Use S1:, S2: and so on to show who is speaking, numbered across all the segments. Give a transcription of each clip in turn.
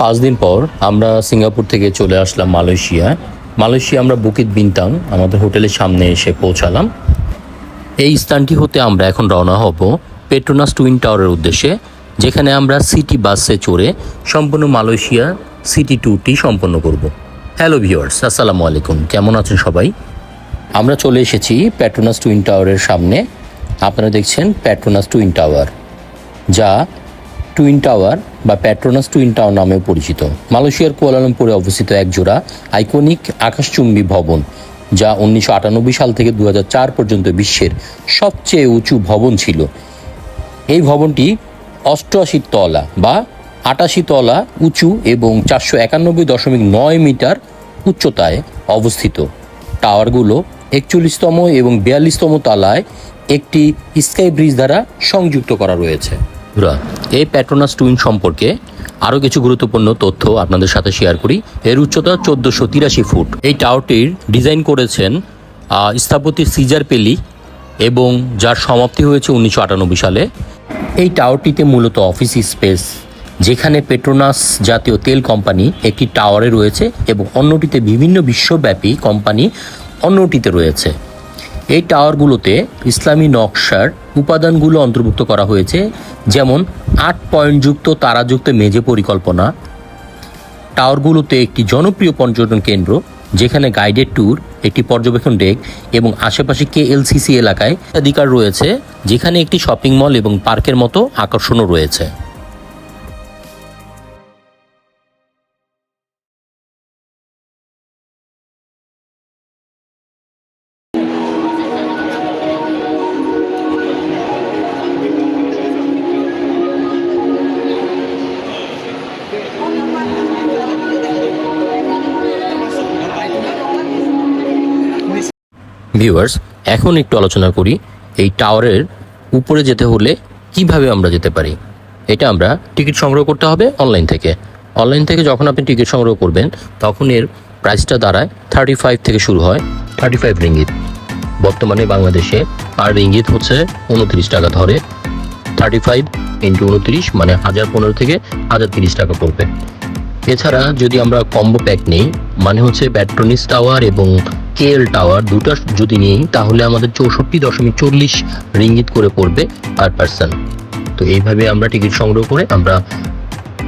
S1: পাঁচ দিন পর আমরা সিঙ্গাপুর থেকে চলে আসলাম মালয়েশিয়া। মালয়েশিয়া আমরা বুকিত বিনতাং আমাদের হোটেলের সামনে এসে পৌঁছালাম। এই স্থানটি হতে আমরা এখন রওনা হব পেট্রোনাস টুইন টাওয়ারের উদ্দেশ্যে, যেখানে আমরা সিটি বাসে চড়ে সম্পূর্ণ মালয়েশিয়া সিটি ট্যুরটি সম্পন্ন করব। হ্যালো ভিউয়ার্স, আসসালামু আলাইকুম। কেমন আছেন সবাই? আমরা চলে এসেছি পেট্রোনাস টুইন টাওয়ারের সামনে। আপনারা দেখছেন পেট্রোনাস টুইন টাওয়ার, যা টুইন টাওয়ার বা প্যাট্রোনাস টুইন টাওয়ার নামেও পরিচিত। মালয়েশিয়ার কুয়ালালামপুরে অবস্থিত এক জোড়া আইকনিক আকাশচুম্বী ভবন, যা উনিশশো আটানব্বই সাল থেকে দু হাজার চার পর্যন্ত বিশ্বের সবচেয়ে উঁচু ভবন ছিল। এই ভবনটি অষ্টআশি তলা বা আটাশি তলা উঁচু এবং চারশো একানব্বই দশমিক নয় মিটার উচ্চতায় অবস্থিত। টাওয়ারগুলো একচল্লিশতম এবং বিয়াল্লিশতম তলায় একটি স্কাই ব্রিজ দ্বারা সংযুক্ত করা রয়েছে। বন্ধুরা, এই প্যাট্রোনাস টুইন সম্পর্কে আরও কিছু গুরুত্বপূর্ণ তথ্য আপনাদের সাথে শেয়ার করি। এর উচ্চতা চোদ্দোশো তিরাশি ফুট। এই টাওয়ারটির ডিজাইন করেছেন স্থাপতি সিজার পেলি এবং যার সমাপ্তি হয়েছে উনিশশো আটানব্বই সালে। এই টাওয়ারটিতে মূলত অফিস স্পেস যেখানে পেট্রোনাস জাতীয় তেল কোম্পানি একটি টাওয়ারে রয়েছে এবং অন্যটিতে বিভিন্ন বিশ্বব্যাপী কোম্পানি অন্যটিতে রয়েছে। এই টাওয়ারগুলোতে ইসলামী নকশার উপাদানগুলো অন্তর্ভুক্ত করা হয়েছে, যেমন আট পয়েন্টযুক্ত তারাযুক্ত মেঝে পরিকল্পনা, টাওয়ারগুলোতে একটি জনপ্রিয় পর্যটন কেন্দ্র, যেখানে গাইডেড ট্যুর, একটি পর্যবেক্ষণ ডেক এবং আশেপাশে কেএলসিসি এলাকায় অধিকার রয়েছে, যেখানে একটি শপিং মল এবং পার্কের মতো আকর্ষণও রয়েছে। ভিউয়ার্স এখন একটু আলোচনা করি এই টাওয়ারের উপরে যেতে হলে কীভাবে আমরা যেতে পারি? এটা আমরা টিকিট সংগ্রহ করতে হবে অনলাইন থেকে। অনলাইন থেকে যখন আপনি টিকিট সংগ্রহ করবেন, তখন এর প্রাইসটা দাঁড়ায় থার্টি ফাইভ থেকে শুরু হয় থার্টি ফাইভ রিঙ্গিত বর্তমানে বাংলাদেশে আর রিঙ্গিত হচ্ছে উনত্রিশ টাকা ধরে। থার্টি ফাইভ ইন্টু উনত্রিশ মানে হাজার পনেরো থেকে হাজার তিরিশ টাকা পড়বে। এছাড়া যদি আমরা কম্বো প্যাক নেই মানে হচ্ছে ব্যাট্রনিস টাওয়ার এবং কেএল টাওয়ার দুটো যদি নিই, তাহলে আমাদের চৌষট্টি দশমিক চল্লিশ রিঙ্গিত করে পড়বে পার পার্সন। তো এইভাবে আমরা টিকিট সংগ্রহ করে আমরা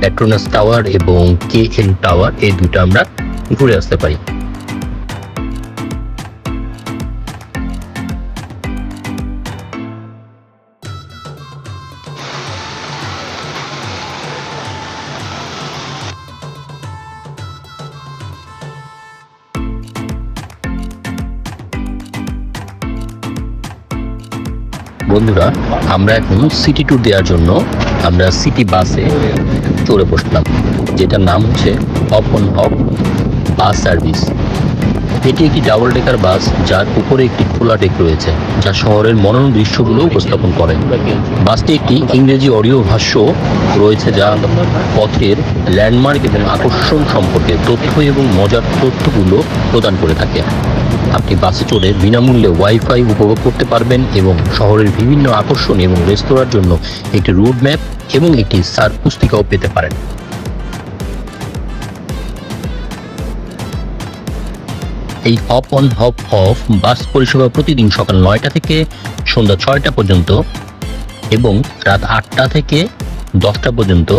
S1: প্যাট্রোনাস টাওয়ার এবং কে এল টাওয়ার এই দুটো আমরা ঘুরে আসতে পারি। বন্ধুরা, আমরা এখন সিটি ট্যুর দেওয়ার জন্য আমরা সিটি বাসে চড়ে বসলাম, যেটার নাম হচ্ছে hop on hop bus service এটি একটি ডাবল ডেকার বাস যার উপরে একটি খোলা ডেক রয়েছে, যা শহরের মনোরম দৃশ্যগুলো উপস্থাপন করে। বাসটি একটি ইংরেজি অডিও ভাষ্য রয়েছে, যা পথের ল্যান্ডমার্ক এবং আকর্ষণ সম্পর্কে তথ্য এবং মজার তথ্যগুলো প্রদান করে থাকে। আপনি বাসে চড়ে বিনামূল্যে ওয়াইফাই উপভোগ করতে পারবেন এবং শহরের বিভিন্ন আকর্ষণ এবং রেস্তোরাঁর জন্য একটি রুট ম্যাপ এবং একটি সার পুস্তিকাও পেতে পারেন। এই hop on hop off bus পরিষেবা প্রতিদিন সকাল নয়টা থেকে সন্ধ্যা ছয়টা পর্যন্ত এবং রাত আটটা থেকে দশটা পর্যন্ত।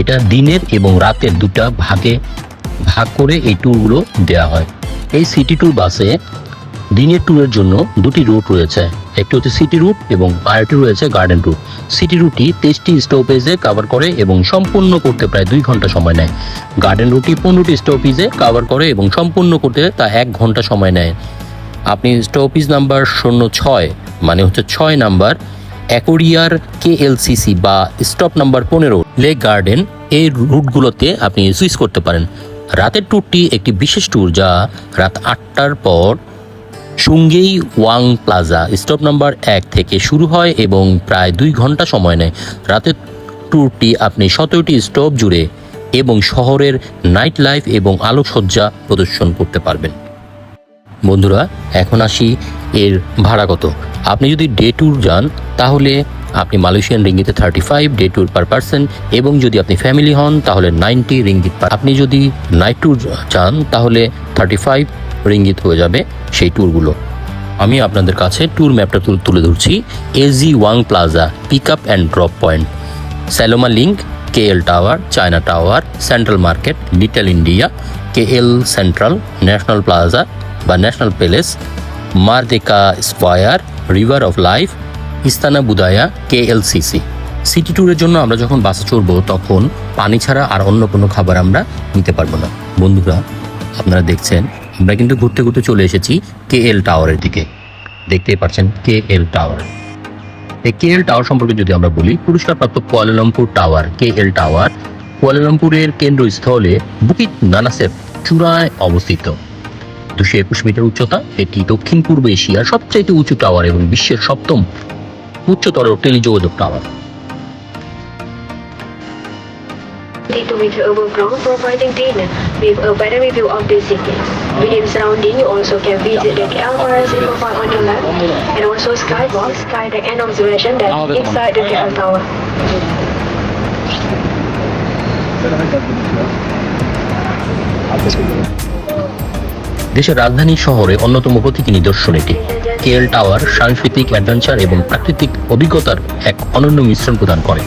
S1: এটা দিনের এবং রাতের দুটা ভাগে ভাগ করে এই ট্যুরগুলো দেওয়া হয়। এই সিটি ট্যুর বাসে দিনের ট্যুরের জন্য দুটি রুট রয়েছে। একটি হচ্ছে সিটি রুট এবং আরেকটি রয়েছে গার্ডেন রুট। সিটি রুটটি তেইশটি স্টপেজে কাভার করে এবং সম্পূর্ণ করতে প্রায় দুই ঘণ্টা সময় নেয়। গার্ডেন রুটটি পনেরোটি স্টপেজে কাভার করে এবং সম্পূর্ণ করতে তা এক ঘণ্টা সময় নেয়। আপনি স্টপেজ নাম্বার শূন্য ছয় মানে হচ্ছে ছয় নাম্বার অ্যাকোরিয়ার কেএলসিসি বা স্টপ নাম্বার পনেরো লেক গার্ডেন এই রুটগুলোতে আপনি সুইচ করতে পারেন। রাতের ট্যুরটি একটি বিশেষ ট্যুর যা রাত আটটার পর Sungei Wang Plaza stop number এক থেকে শুরু হয় এবং প্রায় দুই ঘণ্টা সময় নেয়। রাতের ট্যুরটি আপনি সতেরোটি স্টপ জুড়ে এবং শহরের নাইট লাইফ এবং আলোকসজ্জা প্রদর্শন করতে পারবেন। বন্ধুরা, এখন আসি এর ভাড়া কত আপনি যদি ডে ট্যুর যান, তাহলে আপনি Malaysian রিঙ্গিতে thirty five day tour per person এবং যদি আপনি ফ্যামিলি হন, তাহলে নাইনটি রিঙ্গিত পার আপনি যদি নাইট ট্যুর চান, তাহলে থার্টি ফাইভ রিঙ্গিত হয়ে যাবে সেই ট্যুরগুলো আমি আপনাদের কাছে ট্যুর ম্যাপটা তুল- ধরছি। AG Wang Plaza pick up and drop point Saloma Link KL tower China tower Central Market Little India KL Sentral National Plaza বা National Palace Merdeka Square River of Life Istana Budaya KLCC city ট্যুরের জন্য আমরা যখন বাসে চড়বো, তখন পানি ছাড়া আর অন্য কোনো খাবার আমরা নিতে পারব না। বন্ধুরা, আপনারা দেখছেন, আমরা কিন্তু ঘুরতে ঘুরতে চলে এসেছি কেএল টাওয়ারের দিকে। দেখতেই পাচ্ছেন কেএল টাওয়ার এই কেএল টাওয়ার সম্পর্কে যদি আমরা বলি, পুরস্কারপ্রাপ্ত Kuala Lumpur tower KL tower কুয়ালালামপুরের কেন্দ্রস্থলে বুকিত নানাসের চূড়ায় অবস্থিত। দুশো একুশ মিটার উচ্চতা, এটি দক্ষিণ পূর্ব এশিয়ার সবচাইতে উঁচু টাওয়ার এবং বিশ্বের সপ্তম উচ্চতর টেলিযোগাযোগ tower
S2: providing data with a better view of the city. Within surrounding, you also can visit the KL City Park on your left, and also Skywalk, Sky Deck and observation deck inside the KL Tower.
S1: দেশের রাজধানী শহরে অন্যতম প্রতীকী নিদর্শন এটি। KL tower সাংস্কৃতিক adventure এবং প্রাকৃতিক অভিজ্ঞতার এক অনন্য মিশ্রণ প্রদান করে।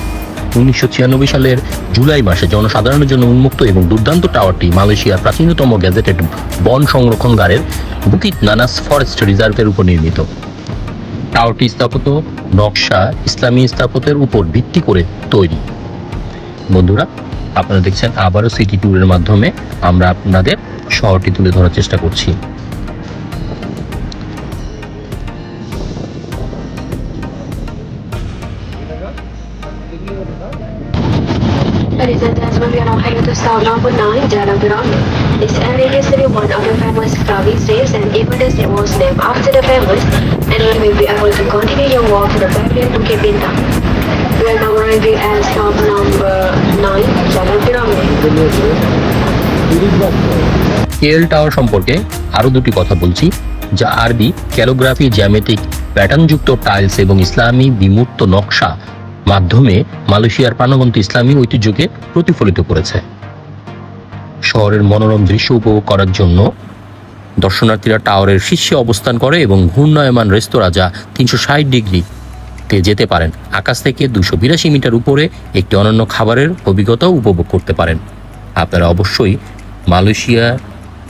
S1: উনিশশো ছিয়ানব্বই সালের জুলাই মাসে জনসাধারণের জন্য উন্মুক্ত এবং দুর্দান্ত টাওয়ারটি মালয়েশিয়ার প্রাচীনতম গ্যাজেটেড বন সংরক্ষণগারের বুকিত নানাস ফরেস্ট রিজার্ভের উপর নির্মিত। টাওয়ারটি স্থাপত্য নকশা ইসলামী স্থাপত্যের উপর ভিত্তি করে তৈরি। বন্ধুরা, আপনারা দেখছেন আবারও সিটি ট্যুরের মাধ্যমে আমরা আপনাদের শহরটি তুলে ধরার চেষ্টা করছি
S2: Ladies and gentlemen, we are now heading to 9, Jalan Pyramid. This area used to be one of the famous Krabi stays and even the state was named after the famous and you will be able to continue your walk to the pavilion Bukit Bintang. We are now arriving at stop number 9, Jalan
S1: KL tower সম্পর্কে আরও দুটি কথা বলছি, যা আরবি calligraphy geometric প্যাটার্নযুক্ত tiles এবং ইসলামী বিমূর্ত নকশা মাধ্যমে মালয়েশিয়ার প্রাণবন্ত ইসলামী ঐতিহ্যকে প্রতিফলিত করেছে। শহরের মনোরম দৃশ্য উপভোগ করার জন্য দর্শনার্থীরা টাওয়ারের শীর্ষে অবস্থান করে এবং ঘূর্ণায়মান রেস্তোরাঁ যা তিনশো ষাট ডিগ্রিতে যেতে পারেন, আকাশ থেকে দুশো বিরাশি মিটার উপরে একটি অনন্য খাবারের অভিজ্ঞতাও উপভোগ করতে পারেন। আপনারা অবশ্যই মালয়েশিয়া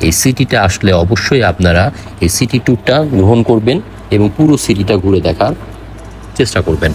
S1: এই সিটিটা আসলে অবশ্যই আপনারা এই সিটি ট্যুরটা গ্রহণ করবেন এবং পুরো সিটিটা ঘুরে দেখার চেষ্টা করবেন।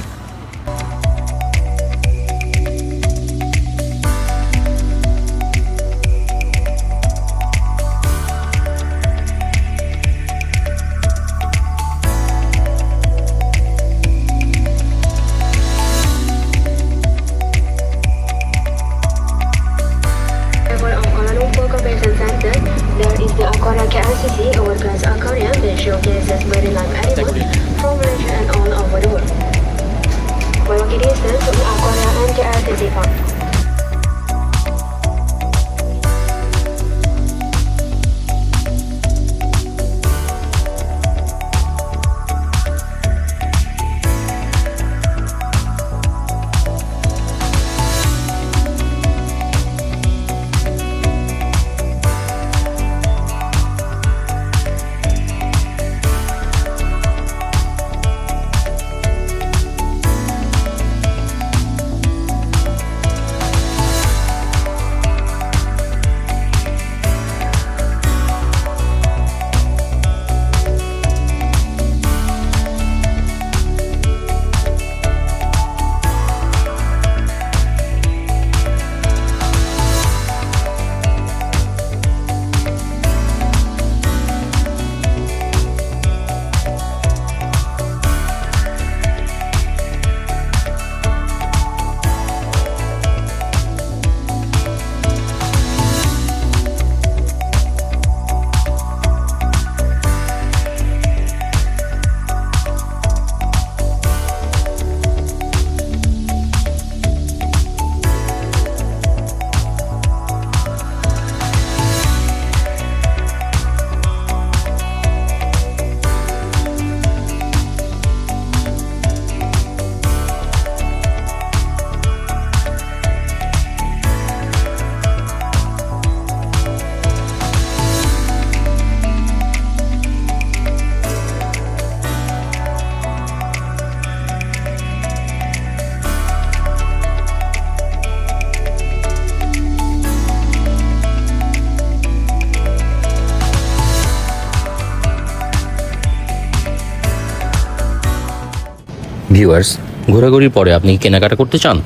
S1: ভিউয়ার্স ঘোরাঘুরির পরে আপনি কেনাকাটা করতে চান,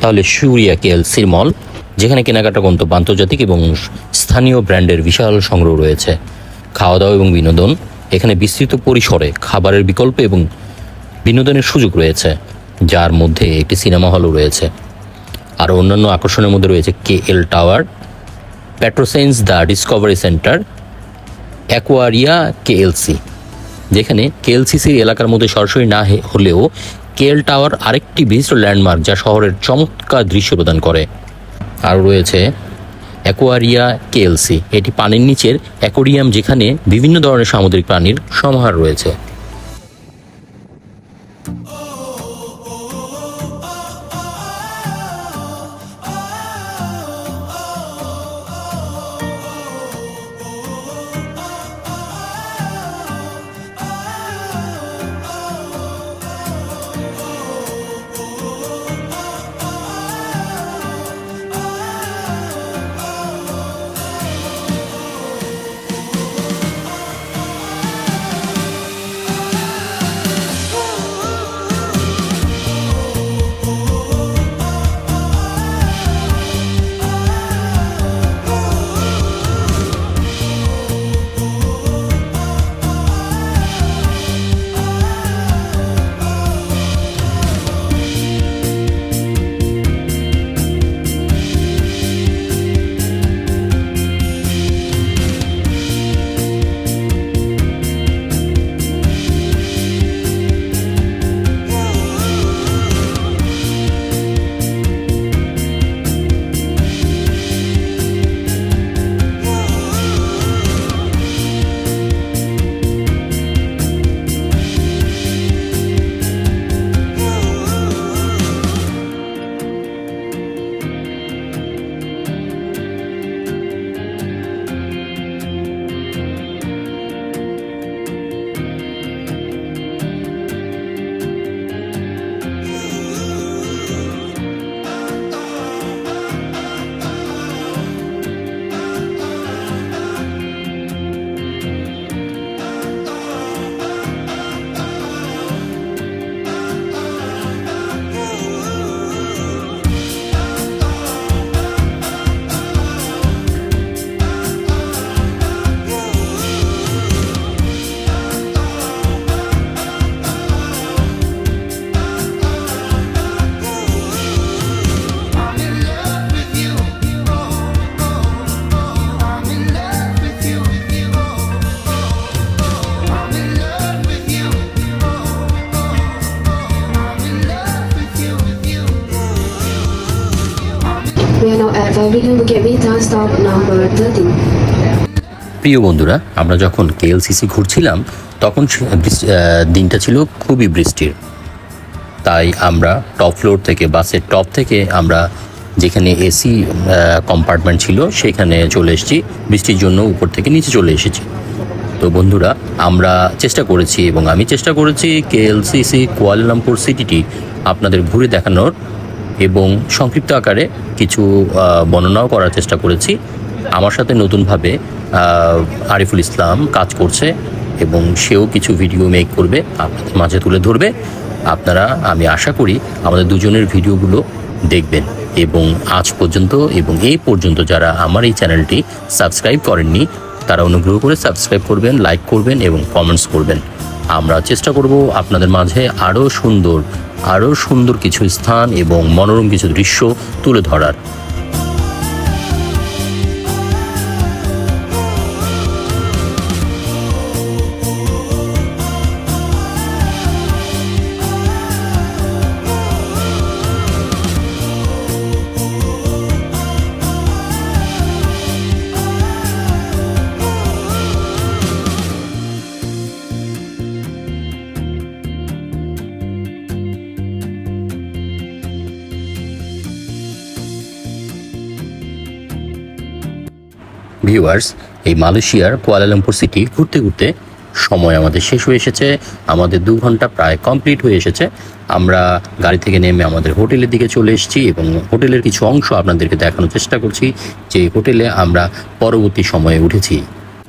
S1: তাহলে সুরিয়া কেএলসির মল, যেখানে কেনাকাটা গন্তব্য আন্তর্জাতিক এবং স্থানীয় ব্র্যান্ডের বিশাল সংগ্রহ রয়েছে। খাওয়া দাওয়া এবং বিনোদন, এখানে বিস্তৃত পরিসরে খাবারের বিকল্প এবং বিনোদনের সুযোগ রয়েছে, যার মধ্যে একটি সিনেমা হলও রয়েছে। আর অন্যান্য আকর্ষণের মধ্যে রয়েছে K L tower Petrosains the discovery centre Aquaria KLCC, যেখানে কেএলসিসির এলাকার মধ্যে সরাসরি না হলেও কেএল টাওয়ার আরেকটি বিশিষ্ট ল্যান্ডমার্ক যা শহরের চমৎকার দৃশ্য প্রদান করে। আর রয়েছে অ্যাকোয়ারিয়া কেএলসি। এটি পানির নিচের অ্যাকোরিয়াম যেখানে বিভিন্ন ধরনের সামুদ্রিক প্রাণীর সমাহার রয়েছে।
S2: We are now at Pavilion stop number 13.
S1: প্রিয় বন্ধুরা, আমরা যখন কেএলসিসি ঘুরছিলাম, তখন দিনটা ছিল খুবই বৃষ্টির। তাই আমরা টপ ফ্লোর থেকে, বাসের টপ থেকে আমরা যেখানে এসি কম্পার্টমেন্ট ছিল, সেখানে চলে এসেছি। বৃষ্টির জন্য উপর থেকে নিচে চলে এসেছি। তো বন্ধুরা, আমরা চেষ্টা করেছি এবং আমি চেষ্টা করেছি কেএলসিসি কুয়ালালামপুর সিটিটি আপনাদের ঘুরে দেখানোর। এবং সংক্ষিপ্ত আকারে কিছু বর্ণনাও করার চেষ্টা করেছি। আমার সাথে নতুনভাবে আরিফুল ইসলাম কাজ করছে এবং সেও কিছু ভিডিও মেক করবে, আপনাদের মাঝে তুলে ধরবে। আপনারা, আমি আশা করি আমাদের দুজনের ভিডিওগুলো দেখবেন। এবং আজ পর্যন্ত এবং এই পর্যন্ত যারা আমার এই চ্যানেলটি সাবস্ক্রাইব করেননি, তারা অনুগ্রহ করে সাবস্ক্রাইব করবেন লাইক করবেন এবং কমেন্টস করবেন। আমরা চেষ্টা করব আপনাদের মাঝে আরও সুন্দর আরও সুন্দর কিছু স্থান এবং মনোরম কিছু দৃশ্য তুলে ধরার ভিউয়ার্স এই মালয়েশিয়ার কুয়ালালামপুর সিটি ঘুরতে ঘুরতে সময় আমাদের শেষ হয়ে এসেছে। আমাদের দু ঘণ্টা প্রায় কমপ্লিট হয়ে এসেছে। আমরা গাড়ি থেকে নেমে আমাদের হোটেলের দিকে চলে এসেছি এবং হোটেলের কিছু অংশ আপনাদেরকে দেখানোর চেষ্টা করছি। যে হোটেলে আমরা পরবর্তী সময়ে উঠেছি।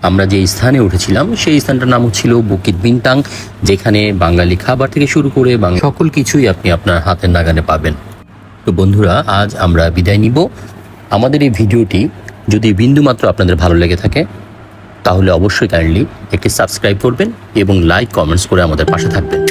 S1: আমরা যে স্থানে উঠেছিলাম, সেই স্থানটার নাম ছিল বুকিত বিনতাং যেখানে বাঙালি খাবার থেকে শুরু করে সকল কিছুই আপনি আপনার হাতের নাগানে পাবেন। তো বন্ধুরা, আজ আমরা বিদায় নিব। আমাদের এই ভিডিওটি যদি বিন্দুমাত্র আপনাদের ভালো লেগে থাকে, তাহলে অবশ্যই কাইন্ডলি একটি সাবস্ক্রাইব করবেন এবং লাইক, কমেন্টস করে আমাদের পাশে থাকবেন।